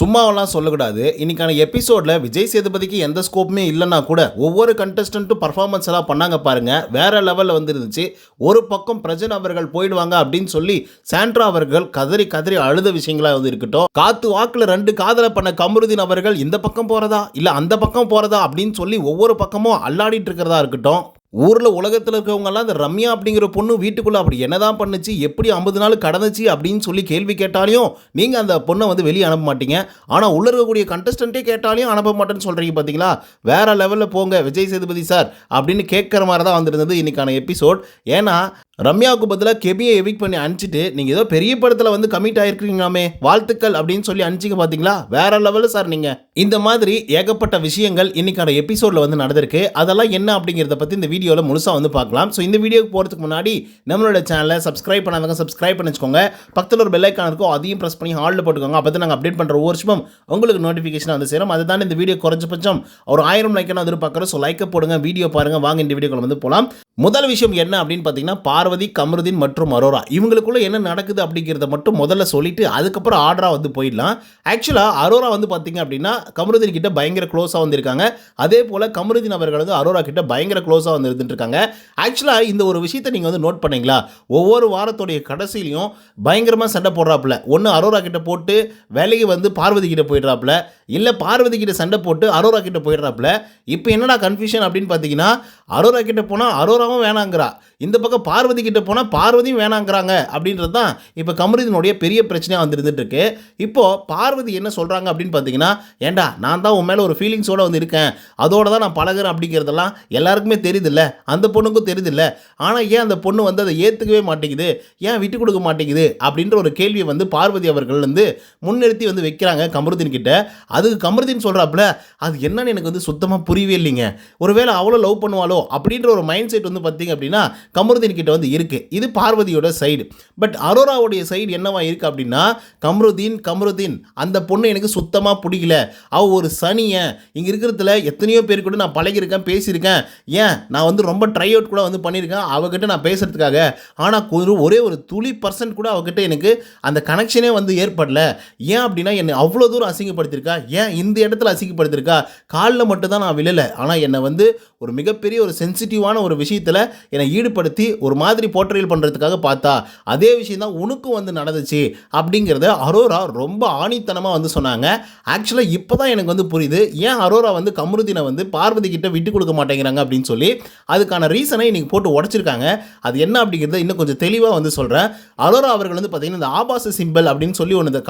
சும்மாவெல்லாம் சொல்லக்கூடாது. இன்னைக்கான எபிசோடில் விஜய் சேதுபதிக்கு எந்த ஸ்கோப்புமே இல்லைன்னா கூட ஒவ்வொரு கண்டஸ்டண்ட்டும் பர்ஃபார்மன்ஸ் எல்லாம் பண்ணாங்க பாருங்க. வேற லெவலில் வந்துருந்துச்சு. ஒரு பக்கம் பிரஜன் அவர்கள் போயிடுவாங்க அப்படின்னு சொல்லி சாண்ட்ரா அவர்கள் கதறி கதறி அழுத விஷயங்களா வந்து இருக்கட்டும். காத்து வாக்குல ரெண்டு காதலை பண்ண கமருதீன் அவர்கள் இந்த பக்கம் போறதா? இல்ல அந்த பக்கம் போறதா? அப்படின்னு சொல்லி ஒவ்வொரு பக்கமும் அல்லாடிட்டு இருக்கிறதா இருக்கட்டும். ஊரில் உலகத்தில் இருக்கவங்கெல்லாம் இந்த ரம்யா அப்படிங்கிற பொண்ணு வீட்டுக்குள்ளே அப்படி என்னதான் பண்ணுச்சு எப்படி ஐம்பது நாள் கடந்துச்சு அப்படின்னு சொல்லி கேள்வி கேட்டாலையும் நீங்கள் அந்த பொண்ணை வந்து வெளியே அனுப்ப மாட்டீங்க. ஆனால் உள்ள இருக்கக்கூடிய கண்டஸ்டண்ட்டே கேட்டாலையும் அனுப்ப மாட்டேன்னு சொல்கிறீங்க பார்த்தீங்களா வேறு லெவலில் போங்க விஜய் சேதுபதி சார் அப்படின்னு கேட்குற மாதிரி தான் வந்திருந்தது இன்னைக்கான எபிசோட் ஏன்னா ரம்யாவுக்கு பதிலாக கெபியை எவிக் பண்ணி அனுப்பிச்சிட்டு நீங்கள் ஏதோ பெரிய படத்தில் வந்து கமிட் ஆயிருக்கீங்களாமே வாழ்த்துக்கள் அப்படின்னு சொல்லி அனுப்பிச்சிக்க பார்த்தீங்களா வேற லெவலில் சார் நீங்கள் இந்த மாதிரி ஏகப்பட்ட விஷயங்கள் இன்னைக்கான எபிசோடில் வந்து நடந்திருக்கு. அதெல்லாம் என்ன அப்படிங்கிறத பற்றி இந்த வீடியோவில் முழுசாக வந்து பார்க்கலாம். ஸோ இந்த வீடியோக்கு போகிறதுக்கு முன்னாடி நம்மளோட சேனலை சப்ஸ்கிரைப் பண்ணாதவங்க சப்ஸ்கிரைப் பண்ணி வச்சுக்கோங்க பக்கத்தில் ஒரு பெல்லைக்கான இருக்கும் அதையும் ப்ரெஸ் பண்ணி ஹாலில் போட்டுக்கோங்க. அப்போ தான் நாங்கள் அப்டேட் பண்ணுற ஒவ்வொரு வருஷமும் உங்களுக்கு நோட்டிஃபிகேஷன் வந்து சேரும். அதுதான் இந்த வீடியோ குறைஞ்சபட்சம் ஒரு ஆயிரம் லைக்கான எதிர்பார்க்குறோம். ஸோ லைக்கை போடுங்க வீடியோ பாருங்கள் வாங்க இந்த வீடியோக்குள்ள வந்து போகலாம் முதல் விஷயம் என்ன அப்படின்னு பார்த்தீங்கன்னா பார்வதி கமருதீன் மற்றும் அரோரா. இவங்களுக்குள்ள என்ன நடக்குது அப்படிங்கிறத மட்டும் முதல்ல சொல்லிட்டு அதுக்கப்புறம் ஆர்டரா வந்து போயிடலாம். ஆக்சுவலாக அரோரா வந்து பார்த்தீங்க அப்படின்னா கமருதீன் கிட்ட பயங்கர க்ளோஸாக வந்திருக்காங்க. அதே போல் கமருதீன் அவர்கள் வந்து அரோரா கிட்ட பயங்கர க்ளோஸாக வந்து இருந்துட்டு ஆக்சுவலாக இந்த ஒரு விஷயத்தை நீங்கள் வந்து நோட் பண்ணீங்களா? ஒவ்வொரு வாரத்துடைய கடைசியிலையும் பயங்கரமாக சண்டை போடுறாப்புல. ஒன்று அரோரா கிட்ட போட்டு வேலைக்கு வந்து பார்வதி கிட்ட போயிடுறாப்புல. இல்லை பார்வதி கிட்ட சண்டை போட்டு அரோரா கிட்ட போயிடுறாப்புல. இப்போ என்னடா கன்ஃபியூஷன் அப்படின்னு பார்த்தீங்கன்னா அரோரா கிட்ட போனால் அரோராவும் வேணாங்கிறா. இந்த பக்கம் பார்வதி கிட்ட போனால் பார்வதியும் வேணாங்கிறாங்க. அப்படின்றது தான் இப்போ கமருதீனுடைய பெரிய பிரச்சனையாக வந்துருந்துட்டுருக்கு. இப்போது பார்வதி என்ன சொல்கிறாங்க அப்படின்னு பார்த்தீங்கன்னா ஏண்டா நான் தான் உன் மேலே ஒரு ஃபீலிங்ஸோடு வந்து இருக்கேன் அதோட தான் நான் பழகுறேன் அப்படிங்கிறதெல்லாம் எல்லாருக்குமே தெரியுதில்ல. அந்த பொண்ணுக்கும் தெரியுதில்ல. ஆனால் ஏன் அந்த பொண்ணு வந்து அதை ஏற்றுக்கவே மாட்டேங்குது? ஏன் விட்டு கொடுக்க மாட்டேங்குது? அப்படின்ற ஒரு கேள்வியை வந்து பார்வதி அவர்கள் வந்து முன்னிறுத்தி வந்து வைக்கிறாங்க கமருதீன் கிட்ட. அதுக்கு கமருதீன் சொல்கிறாப்புல அது என்னன்னு எனக்கு வந்து சுத்தமாக புரியவே இல்லைங்க. ஒருவேளை அவ்வளோ லவ் பண்ணுவாளோ அப்படின்ற ஒரு மைண்ட் செட் வந்து பார்த்தீங்க அப்படின்னா கமருதீன் கிட்ட வந்து இருக்குது இது பார்வதியோட சைடு பட் அரோராவுடைய சைடு என்னவா இருக்குது அப்படின்னா கமருதீன் கமருதீன் அந்த பொண்ணு எனக்கு சுத்தமாக பிடிக்கல. அவள் ஒரு சனியை. இங்கே இருக்கிறதுல எத்தனையோ பேர் கூட நான் பழகியிருக்கேன் பேசியிருக்கேன். ஏன்? நான் வந்து ரொம்ப ட்ரை அவுட் கூட வந்து பண்ணியிருக்கேன். அவகிட்ட நான் பேசுகிறதுக்காக ஆனால் ஒரு ஒரே ஒரு துளி பர்சன்ட் கூட அவகிட்ட எனக்கு அந்த கனெக்ஷனே வந்து ஏற்படல. ஏன் அப்படின்னா என்னை அவ்வளோ தூரம் அசிங்கப்படுத்தியிருக்கா? ஏன் இந்த இடத்துல அசிங்கப்படுத்தியிருக்கா? காலில் மட்டும் தான் நான் விழலை. ஆனால் என்னை வந்து ஒரு மிகப்பெரிய ஒரு சென்சிட்டிவான ஒரு விஷயத்தில் என்னை ஈடுபடுத்தி ஒரு மாதிரி போர்ட்ரேல் பண்ணுறதுக்காக பார்த்தா அதே விஷயம் தான் உனக்கும் வந்து நடந்துச்சு அப்படிங்கிறத அரோரா ரொம்ப ஆணித்தனமாக வந்து சொன்னாங்க. ஆக்சுவலாக இப்போ தான் எனக்கு வந்து புரியுது. ஏன் அரோரா வந்து கமருதினை வந்து பார்வதி கிட்ட விட்டு கொடுக்க மாட்டேங்கிறாங்க அப்படின்னு சொல்லி அதுக்கான ரீசனை இன்றைக்கி போட்டு உடச்சிருக்காங்க. அது என்ன அப்படிங்கிறத இன்னும் கொஞ்சம் தெளிவாக வந்து சொல்கிறேன் அரோரா அவர்கள் வந்து பார்த்தீங்கன்னா இந்த ஆபாச சிம்பிள் அப்படின்னு சொல்லி ஒன்று இதை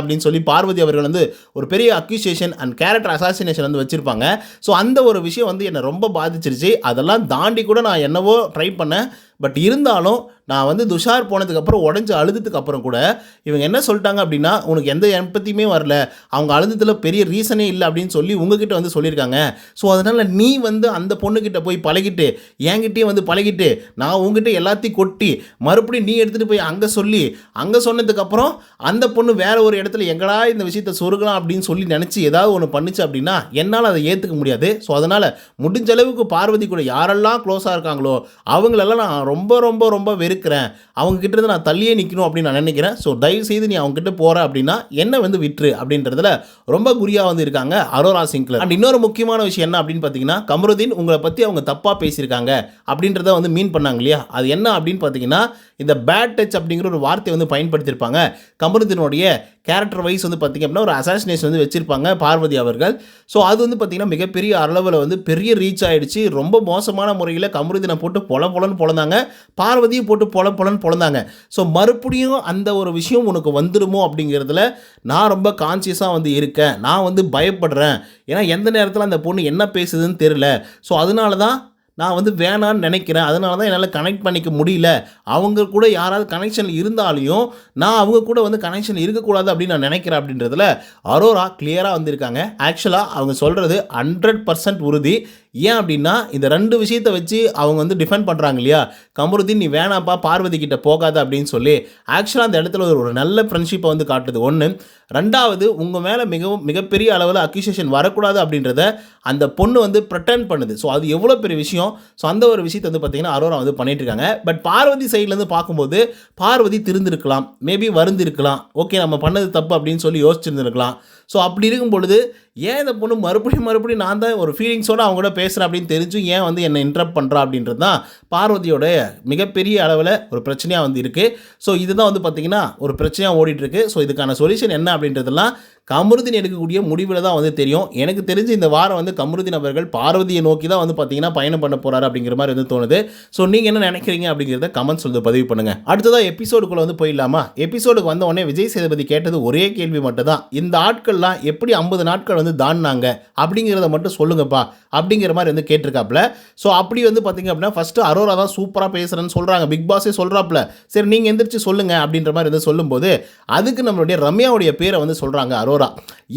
அப்படின்னு சொல்லி பார்வதி அவர்கள் வந்து ஒரு பெரிய அக்யூசியேஷன் அண்ட் கேரக்டர் அசாசினேஷன் வந்து வச்சுருப்பாங்க. ஸோ அந்த ஒரு விஷயம் வந்து என்னை ரொம்ப பாதிச்சிருச்சு. அதெல்லாம் தாண்டி கூட நான் என்னவோ ட்ரை பண்ணேன். பட் இருந்தாலும் நான் வந்து துஷார் போனதுக்கப்புறம் உடஞ்சி அழுதுக்கு அப்புறம் கூட இவங்க என்ன சொல்லிட்டாங்க அப்படின்னா உனக்கு எந்த எம்பத்தியுமே வரல. அவங்க அழுதத்தில் பெரிய ரீசனே இல்லை அப்படின்னு சொல்லி உங்ககிட்ட வந்து சொல்லியிருக்காங்க. ஸோ அதனால் நீ வந்து அந்த பொண்ணுக்கிட்ட போய் பழகிட்டு என்கிட்டயே வந்து பழகிட்டு நான் உங்ககிட்ட எல்லாத்தையும் கொட்டி மறுபடியும் நீ எடுத்துகிட்டு போய் அங்கே சொல்லி அங்கே சொன்னதுக்கப்புறம் அந்த பொண்ணு வேற ஒரு இடத்துல எங்கடா இந்த விஷயத்தை சொருகலாம் அப்படின்னு சொல்லி நினச்சி ஏதாவது ஒன்று பண்ணுச்சு அப்படின்னா என்னால் அதை ஏற்றுக்க முடியாது. ஸோ அதனால் முடிஞ்ச அளவுக்கு பார்வதி கூட யாரெல்லாம் க்ளோஸாக இருக்காங்களோ அவங்களெல்லாம் நான் ரொம்ப ரொம்ப ரொம்ப வெறுக்கிறேன். அவங்கக்கிட்ட இருந்து நான் தள்ளியே நிற்கணும் அப்படின்னு நான் நினைக்கிறேன். ஸோ தயவு செய்து நீ அவங்ககிட்ட போகிற அப்படின்னா என்ன வந்து விட்டுரு அப்படின்றதுல ரொம்ப குறியாக வந்து இருக்காங்க அரோரா சிங்க்லர். அண்ட் இன்னொரு முக்கியமான விஷயம் என்ன அப்படின்னு பார்த்தீங்கன்னா கமருதீன் உங்களை பற்றி அவங்க தப்பாக பேசியிருக்காங்க அப்படின்றத வந்து மீன் பண்ணாங்க இல்லையா? அது என்ன அப்படின்னு பார்த்தீங்கன்னா இந்த பேட் டச் அப்படிங்கிற ஒரு வார்த்தையை வந்து பயன்படுத்தியிருப்பாங்க. கமருதீனுடைய கேரக்டர் வைஸ் வந்து பார்த்திங்க அப்படின்னா ஒரு அசாசினேஷன் வந்து வச்சுருப்பாங்க பார்வதி அவர்கள். ஸோ அது வந்து பார்த்திங்கன்னா மிகப்பெரிய அளவில் வந்து பெரிய ரீச் ஆகிடுச்சு ரொம்ப மோசமான முறையில் கமருதினை போட்டு பொல பொலன்னு பொழந்தாங்க பார்வதியும் போட்டு பொல பொலன்னு பொழந்தாங்க ஸோ மறுபடியும் அந்த ஒரு விஷயம் உனக்கு வந்துடுமோ அப்படிங்கிறதுல நான் ரொம்ப கான்சியஸாக வந்து இருக்கேன். நான் வந்து பயப்படுறேன். ஏன்னா எந்த நேரத்தில் அந்த பொண்ணு என்ன பேசுதுன்னு தெரில ஸோ அதனால தான் நான் வந்து வேணான்னு நினைக்கிறேன். அதனால தான் என்னால் கனெக்ட் பண்ணிக்க முடியல. அவங்க கூட யாராவது கனெக்ஷன் இருந்தாலையும் நான் அவங்க கூட வந்து கனெக்ஷன் இருக்கக்கூடாது அப்படின்னு நான் நினைக்கிறேன் அப்படின்றதுல அரோரா கிளியராக வந்திருக்காங்க. ஆக்சுவலாக அவங்க சொல்கிறது ஹண்ட்ரட் பர்சன்ட் உறுதி. ஏன் அப்படின்னா இந்த ரெண்டு விஷயத்தை வச்சு அவங்க வந்து டிஃபெண்ட் பண்ணுறாங்க இல்லையா? கமருதீன் நீ வேணாப்பா பார்வதி கிட்ட போகாத அப்படின்னு சொல்லி ஆக்சுவலாக அந்த இடத்துல ஒரு ஒரு நல்ல ஃப்ரெண்ட்ஷிப்பை வந்து காட்டுது. ஒன்று ரெண்டாவது உங்கள் மேலே மிகவும் மிகப்பெரிய அளவில் அக்யூசேஷன் வரக்கூடாது அப்படின்றத அந்த பொண்ணு வந்து ப்ரட்டன் பண்ணுது. ஸோ அது எவ்வளோ பெரிய விஷயம்? ஸோ அந்த ஒரு விஷயத்தை வந்து பார்த்தீங்கன்னா அரோரா வந்து பண்ணிட்டு இருக்காங்க பட் பார்வதி சைட்லேருந்து பார்க்கும்போது பார்வதி திருந்திருக்கலாம். மேபி வருந்திருக்கலாம். ஓகே நம்ம பண்ணது தப்பு அப்படின்னு சொல்லி யோசிச்சிருந்துருக்கலாம். ஸோ அப்படி இருக்கும் பொழுது ஏன் இந்த பொண்ணு மறுபடியும் மறுபடியும் நான் தான் ஒரு ஃபீலிங்ஸோடு அவங்க கூட பேசுகிறேன் அப்படின்னு தெரிஞ்சும் ஏன் வந்து என்னை இன்ட்ரப்ட் பண்ணுறா அப்படின்றது தான் பார்வதியோட மிகப்பெரிய அளவில் ஒரு பிரச்சனையாக வந்து இருக்குது ஸோ இதுதான் வந்து பார்த்திங்கன்னா ஒரு பிரச்சனையாக ஓடிட்டுருக்கு ஸோ இதுக்கான சொல்யூஷன் என்ன அப்படின்றதெல்லாம் கமருதீன் எடுக்கக்கூடிய முடிவில் தான் வந்து தெரியும். எனக்கு தெரிஞ்சு இந்த வாரம் வந்து கமருதீன் அவர்கள் பார்வதியை நோக்கி தான் வந்து பார்த்தீங்கன்னா பயணம் பண்ண போகிறாரு அப்படிங்கிற மாதிரி வந்து தோணுது. ஸோ நீங்கள் என்ன நினைக்கிறீங்க அப்படிங்கிறத கமெண்ட்ஸ் வந்து பதிவு பண்ணுங்கள் அடுத்ததாக எபிசோடுக்குள்ளே வந்து போயிடலாமா? எபிசோடுக்கு வந்த உடனே விஜய் சேதுபதி கேட்டது ஒரே கேள்வி மட்டும் தான் இந்த ஆட்கள்லாம் எப்படி ஐம்பது நாட்கள் வந்து தாண்டினாங்க அப்படிங்கிறத மட்டும் சொல்லுங்கப்பா அப்படிங்கிற மாதிரி வந்து கேட்டிருக்காப்புல. ஸோ அப்படி வந்து பார்த்தீங்க அப்படின்னா ஃபஸ்ட்டு அரோரா தான் சூப்பராக பேசுகிறேன்னு சொல்கிறாங்க பிக் பாஸே சொல்கிறாப்புல சரி நீங்கள் எந்திரிச்சு சொல்லுங்கள் அப்படின்ற மாதிரி வந்து சொல்லும்போது அதுக்கு நம்மளுடைய ரம்யாவுடைய பேரை வந்து சொல்கிறாங்க அரோரா.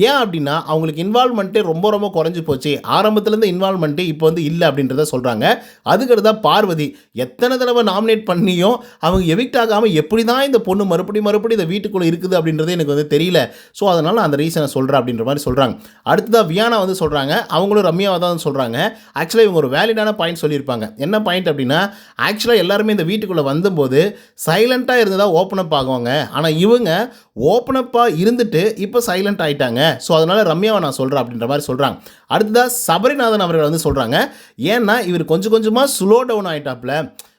ஏன் அப்படின்னா அவங்களுக்கு இன்வால்மெண்ட்டே ரொம்ப ரொம்ப குறைஞ்சி போச்சு. ஆரம்பத்துலேருந்து இன்வால்மெண்ட்டு இப்போ வந்து இல்லை அப்படின்றத சொல்கிறாங்க அதுக்கடுத்தா பார்வதி எத்தனை தடவை நாமினேட் பண்ணியும் அவங்க எவிக்ட் ஆகாமல் எப்படி தான் இந்த பொண்ணு மறுபடியும் மறுபடியும் இந்த வீட்டுக்குள்ளே இருக்குது அப்படின்றது எனக்கு வந்து தெரியல. ஸோ அதனால் அந்த ரீசனை சொல்கிறேன் அப்படின்ற மாதிரி சொல்கிறாங்க அடுத்ததாக வியானா வந்து சொல்கிறாங்க அவங்களும் ரம்யாவை தான் சொல்கிறாங்க ஆக்சுவலாக இவங்க ஒரு வேலிடான பாயிண்ட் சொல்லியிருப்பாங்க. என்ன பாயிண்ட் அப்படின்னா ஆக்சுவலாக எல்லாருமே இந்த வீட்டுக்குள்ளே வந்தபோது சைலண்ட்டாக இருந்ததாக ஓப்பன் அப் ஆகுவாங்க. ஆனால் இவங்க ஓப்பனப்பாக இருந்துட்டு இப்போ சைலண்ட் ஆகிட்டாங்க ஸோ அதனால் ரம்யாவை நான் சொல்கிறேன் அப்படின்ற மாதிரி சொல்கிறாங்க அடுத்ததாக சபரிநாதன் அவர்கள் வந்து சொல்கிறாங்க ஏன்னா இவர் கொஞ்சம் கொஞ்சமாக ஸ்லோ டவுன் ஆகிட்டாப்ல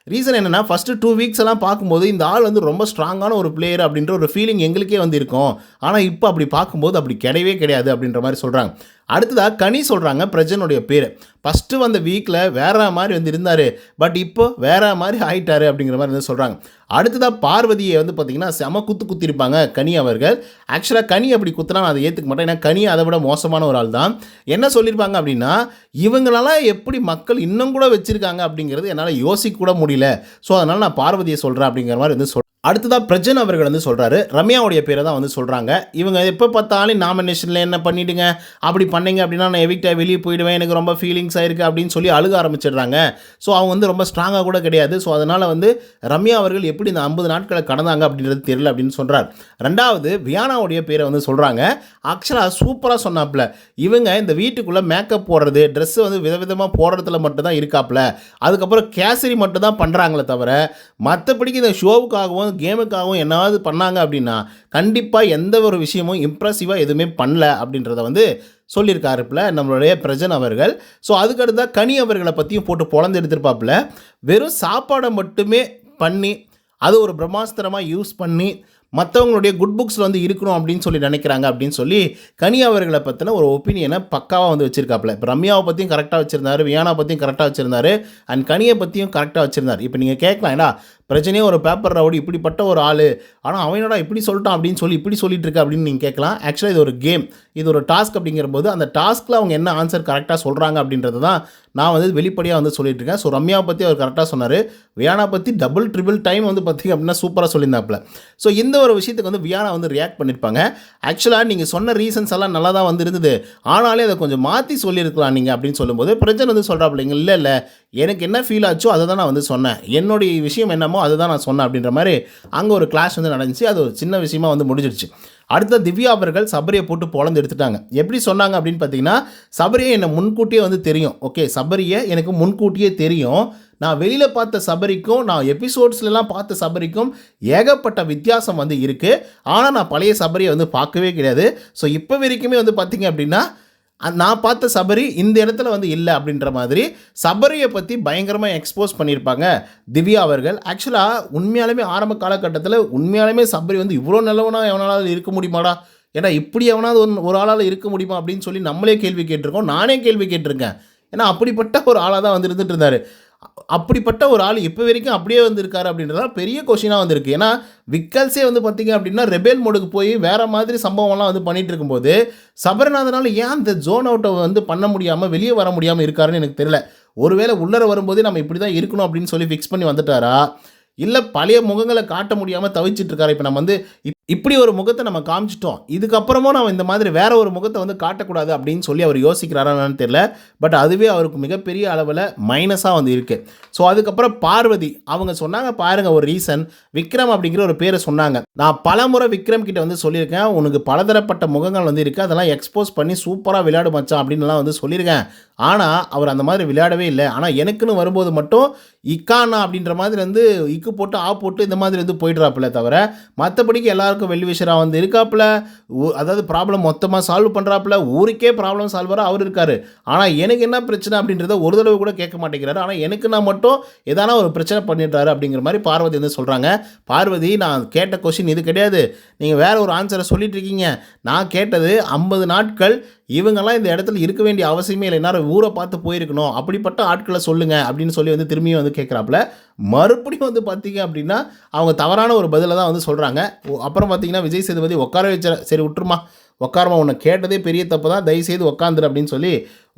ரீசன் என்னென்னா ஃபஸ்ட்டு டூ வீக்ஸ் எல்லாம் பார்க்கும்போது இந்த ஆள் வந்து ரொம்ப ஸ்ட்ராங்கான ஒரு பிளேயர் அப்படின்ற ஒரு ஃபீலிங் எங்களுக்கே வந்து இருக்கும். ஆனால் இப்போ அப்படி பார்க்கும்போது அப்படி கிடையவே கிடையாது அப்படின்ற மாதிரி சொல்கிறாங்க அடுத்ததாக கனி சொல்கிறாங்க பிரஜனுடைய பேர். ஃபஸ்ட்டு வந்த வீக்கில் வேற மாதிரி வந்து இருந்தார். பட் இப்போ வேற மாதிரி ஆயிட்டார் அப்படிங்கிற மாதிரி வந்து சொல்கிறாங்க அடுத்ததாக பார்வதியை வந்து பார்த்திங்கன்னா செம குத்து குத்திருப்பாங்க கனி அவர்கள். ஆக்சுவலாக கனி அப்படி குத்துனா நான் அதை ஏற்றுக்க மாட்டேன். ஏன்னா கனி அதை விட மோசமான ஒரு ஆள் தான். என்ன சொல்லியிருப்பாங்க அப்படின்னா இவங்களெல்லாம் எப்படி மக்கள் இன்னும் கூட வச்சுருக்காங்க அப்படிங்கிறது என்னால் யோசிக்க கூட முடியல. ஸோ அதனால் நான் பார்வதியை சொல்கிறேன் அப்படிங்கிற மாதிரி வந்து சொல் அடுத்ததாக பிரஜன் அவர்கள் வந்து சொல்கிறாரு ரம்யாவுடைய பேரை தான் வந்து சொல்கிறாங்க இவங்க எப்போ பார்த்தாலும் நாமினேஷனில் என்ன பண்ணிவிடுங்க அப்படி பண்ணீங்க அப்படின்னா நான் எவிக்டாக வெளியே போயிடுவேன் எனக்கு ரொம்ப ஃபீலிங்ஸ் ஆயிருக்கு அப்படின்னு சொல்லி அழுக ஆரம்பிச்சிடுறாங்க. ஸோ அவங்க வந்து ரொம்ப ஸ்ட்ராங்காக கூட கிடையாது. ஸோ அதனால் வந்து ரம்யா அவர்கள் எப்படி இந்த ஐம்பது நாட்களை கடந்தாங்க அப்படின்றது தெரியல அப்படின்னு சொல்கிறார் ரெண்டாவது வியானாவுடைய பேரை வந்து சொல்கிறாங்க அக்ஷரா சூப்பராக சொன்னாப்புல இவங்க இந்த வீட்டுக்குள்ளே மேக்கப் போடுறது ட்ரெஸ்ஸு வந்து விதவிதமாக போடுறதுல மட்டும்தான் இருக்காப்புல. அதுக்கப்புறம் கேசரி மட்டும் தான் பண்ணுறாங்களே தவிர மற்றபடிக்கு இந்த ஷோவுக்காகவும் கேமுக்காகவும் என்னாவது பண்ணாங்க அப்படின்னா கண்டிப்பாக எந்த ஒரு விஷயமும் இம்ப்ரெசிவாக எதுவுமே பண்ணல அப்படின்றத வந்து சொல்லியிருக்காருப்புல நம்மளுடைய பிரஜன் அவர்கள். ஸோ அதுக்கடுத்தா கனி அவர்களை பற்றியும் போட்டு பொழந்து எடுத்திருப்பாப்புல. வெறும் சாப்பாடை மட்டுமே பண்ணி அது ஒரு பிரம்மாஸ்திரமாக யூஸ் பண்ணி மற்றவங்களுடைய குட் புக்ஸில் வந்து இருக்கணும் அப்படின்னு சொல்லி நினைக்கிறாங்க அப்படின்னு சொல்லி கனி அவர்களை பற்றின ஒரு ஒப்பீனியனை பக்காவாக வந்து வச்சிருக்காப்புல. இப்போ ரம்யாவை பற்றியும் கரெக்டாக வச்சுருந்தாரு வியானா பற்றியும் கரெக்டாக வச்சுருந்தாரு அண்ட் கனியை பற்றியும் கரெக்டாக வச்சுருந்தார். இப்போ நீங்கள் கேட்கலாம் ஏன்னா பிரச்சனையே ஒரு பேப்பர் ரவுடி இப்படிப்பட்ட ஒரு ஆள். ஆனால் அவனோட இப்படி சொல்லிட்டான் அப்படின்னு சொல்லி இப்படி சொல்லிட்டு இருக்க அப்படின்னு நீங்கள் கேட்கலாம். ஆக்சுவலாக இது ஒரு கேம் இது ஒரு டாஸ்க் அப்படிங்கிற போது அந்த டாஸ்க்கில் அவங்க என்ன ஆன்சர் கரெக்டாக சொல்கிறாங்க அப்படின்றது தான் நான் வந்து வெளிப்படையாக வந்து சொல்லிட்டு இருக்கேன். ஸோ ரம்யாவை பற்றி அவர் கரெக்டாக சொன்னார். வியானா பற்றி டபுள் ட்ரிபிள் டைம் வந்து பார்த்திங்க அப்படின்னா சூப்பராக சொல்லியிருந்தாப்புல. ஸோ இந்த ஒரு விஷயத்துக்கு வந்து வியானா வந்து ரியாக்ட் பண்ணியிருப்பாங்க ஆக்சுவலாக நீங்கள் சொன்ன ரீசன்ஸ் எல்லாம் நல்லா தான் வந்து இருந்தது. ஆனாலே அதை கொஞ்சம் மாற்றி சொல்லியிருக்கலாம் நீங்கள் அப்படின்னு சொல்லும்போது பிரச்சனை வந்து சொல்கிறாப்புலைங்க இல்லை இல்லை. எனக்கு என்ன ஃபீல் ஆச்சோ அதை தான் நான் வந்து சொன்னேன். என்னுடைய விஷயம் என்னமோ அதை தான் நான் சொன்னேன் அப்படின்ற மாதிரி அங்கே ஒரு கிளாஸ் வந்து நடந்துச்சு. அது ஒரு சின்ன விஷயமா வந்து முடிஞ்சிடுச்சு அடுத்த திவ்யா அவர்கள் சபரியை போட்டு பொழந்து எடுத்துட்டாங்க. எப்படி சொன்னாங்க அப்படின்னு பார்த்தீங்கன்னா சபரியை என்னை முன்கூட்டியே வந்து தெரியும். ஓகே சபரியை எனக்கு முன்கூட்டியே தெரியும். நான் வெளியில் பார்த்த சபரிக்கும் நான் எபிசோட்ஸ்லாம் பார்த்த சபரிக்கும் ஏகப்பட்ட வித்தியாசம் வந்து இருக்குது ஆனால் நான் பழைய சபரியை வந்து பார்க்கவே கிடையாது. ஸோ இப்போ வரைக்குமே வந்து பார்த்தீங்க அப்படின்னா நான் பார்த்த சபரி இந்த இடத்துல வந்து இல்லை அப்படின்ற மாதிரி சபரியை பற்றி பயங்கரமாக எக்ஸ்போஸ் பண்ணியிருப்பாங்க. திவ்யா அவர்கள். ஆக்சுவலாக உண்மையாலுமே ஆரம்ப காலகட்டத்தில் உண்மையாலுமே சபரி வந்து இவ்வளோ நல்லவனா எவனாலும் இருக்க முடியுமாடா? ஏன்னா இப்படி எவனாவது ஒன் ஒரு ஆளால் இருக்க முடியுமா அப்படின்னு சொல்லி நம்மளே கேள்வி கேட்டிருக்கோம். நானே கேள்வி கேட்டிருக்கேன். ஏன்னா அப்படிப்பட்ட ஒரு ஆளாக தான் வந்து இருந்துட்டு இருந்தார். அப்படிப்பட்ட ஒரு ஆள் இப்போ வரைக்கும் அப்படியே வந்திருக்காரு அப்படின்றதா பெரிய கொஷினாக வந்திருக்கு. ஏன்னா விக்கல்ஸே வந்து பார்த்தீங்க அப்படின்னா ரெபேல் மோடுக்கு போய் வேற மாதிரி சம்பவம்லாம் வந்து பண்ணிட்டு இருக்கும்போது சபரநாதனால் ஏன் அந்த ஜோன் அவுட்டை வந்து பண்ண முடியாமல் வெளியே வர முடியாமல் இருக்காருன்னு எனக்கு தெரியல. ஒருவேளை உள்ளர வரும்போதே நம்ம இப்படி தான் இருக்கணும் அப்படின்னு சொல்லி ஃபிக்ஸ் பண்ணி வந்துட்டாரா? இல்லை பழைய முகங்களை காட்ட முடியாமல் தவிச்சிட்டு இருக்காரு? இப்போ நம்ம வந்து இப்படி ஒரு முகத்தை நம்ம காமிச்சிட்டோம். இதுக்கப்புறமும் நம்ம இந்த மாதிரி வேற ஒரு முகத்தை வந்து காட்டக்கூடாது அப்படின்னு சொல்லி அவர் யோசிக்கிறாரான்னு தெரியல. பட் அதுவே அவருக்கு மிகப்பெரிய அளவில் மைனஸாக வந்து இருக்குது ஸோ அதுக்கப்புறம் பார்வதி அவங்க சொன்னாங்க பாருங்க ஒரு ரீசன் விக்ரம் அப்படிங்கிற ஒரு பேரை சொன்னாங்க. நான் பலமுறை விக்ரம் கிட்ட வந்து சொல்லியிருக்கேன். உனக்கு பலதரப்பட்ட முகங்கள் வந்து இருக்குது அதெல்லாம் எக்ஸ்போஸ் பண்ணி சூப்பராக விளையாடு மச்சான் அப்படின்லாம் வந்து சொல்லியிருக்கேன். ஆனால் அவர் அந்த மாதிரி விளையாடவே இல்லை. ஆனால் எனக்குன்னு வரும்போது மட்டும் இக்கானா அப்படின்ற மாதிரி வந்து இக்கு போட்டு ஆ போட்டு இந்த மாதிரி வந்து போயிடுறாப்புல தவிர மற்றபடிக்கு வெள்ளி வெல்விஷராக வந்து இருக்காப்புல அதாவது ப்ராப்ளம் மொத்தமாக சால்வ் பண்ணுறாப்புல ஊருக்கே ப்ராப்ளம் சால்வராக அவர் இருக்கார். ஆனால் எனக்கு என்ன பிரச்சனை அப்படின்றத ஒரு தடவை கூட கேட்க மாட்டேங்கிறாரு. ஆனால் எனக்கு நான் மட்டும் எதானா ஒரு பிரச்சனை பண்ணிடுறாரு அப்படிங்கிற மாதிரி பார்வதி வந்து சொல்கிறாங்க பார்வதி நான் கேட்ட கொஷின் இது கிடையாது. நீங்கள் வேற ஒரு ஆன்சரை சொல்லிட்டு இருக்கீங்க. நான் கேட்டது ஐம்பது நாட்கள் இவங்கெல்லாம் இந்த இடத்துல இருக்க வேண்டிய அவசியமே இல்லை. எல்லாரும் ஊரை பார்த்து போயிருக்கணும். அப்படிப்பட்ட ஆட்களை சொல்லுங்க அப்படின்னு சொல்லி வந்து திரும்பியும் வந்து கேட்குறாப்புல மறுபடியும் வந்து பார்த்தீங்க அப்படின்னா அவங்க தவறான ஒரு பதிலை தான் வந்து சொல்கிறாங்க அப்புறம் பார்த்தீங்கன்னா விஜய் சேதுபதி உட்கார வச்ச சரி விட்டுருமா. உட்காரமா உன்னை கேட்டதே பெரிய தப்பு தான் தயவுசெய்து உட்காந்துரு அப்படின்னு சொல்லி